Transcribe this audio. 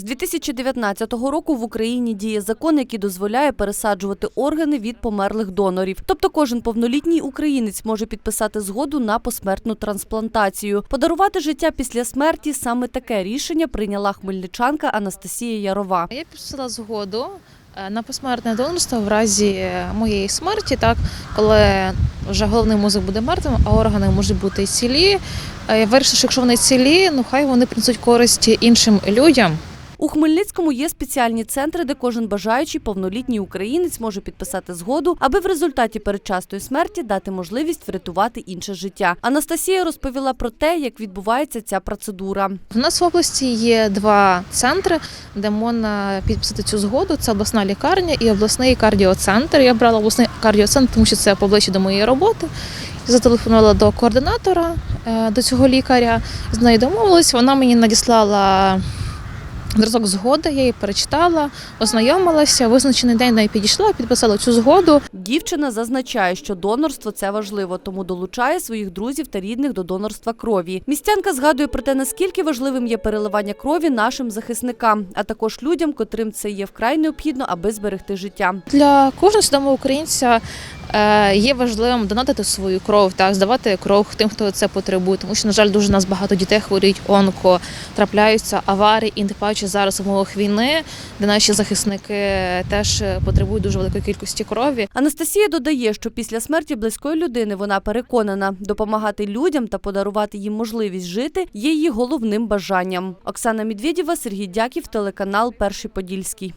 З 2019 року в Україні діє закон, який дозволяє пересаджувати органи від померлих донорів. Тобто кожен повнолітній українець може підписати згоду на посмертну трансплантацію. Подарувати життя після смерті саме таке рішення прийняла хмельничанка Анастасія Ярова. Я підписала згоду е, на посмертне донорство в разі моєї смерті, так коли вже головний мозок буде мертвим, а органи можуть бути цілі. Е, Я вирішила, що якщо вони цілі, ну хай вони принесуть користь іншим людям. У Хмельницькому є спеціальні центри, де кожен бажаючий повнолітній українець може підписати згоду, аби в результаті передчасної смерті дати можливість врятувати інше життя. Анастасія розповіла про те, як відбувається ця процедура. У нас в області є два центри, де можна підписати цю згоду. Це обласна лікарня і обласний кардіоцентр. Я брала обласний кардіоцентр, тому що це поближче до моєї роботи. Зателефонувала до координатора е, до цього лікаря. З нею домовилась. Вона мені надіслала зразок згоди, я її перечитала, ознайомилася. Визначений день неї підійшла, підписала цю згоду. Дівчина зазначає, що донорство це важливо, тому долучає своїх друзів та рідних до донорства крові. Містянка згадує про те, наскільки важливим є переливання крові нашим захисникам, а також людям, котрим це є вкрай необхідно, аби зберегти життя. Для кожного свідомого українця є важливим донатити свою кров, так здавати кров тим, хто це потребує. Тому що, на жаль, дуже нас багато дітей хворіють онко, трапляються аварії, і не паче зараз в умовах війни, де наші захисники теж потребують дуже великої кількості крові. Анастасія додає, що після смерті близької людини вона переконана, допомагати людям та подарувати їм можливість жити є її головним бажанням. Оксана Медведєва, Сергій Дяків, телеканал Перший Подільський.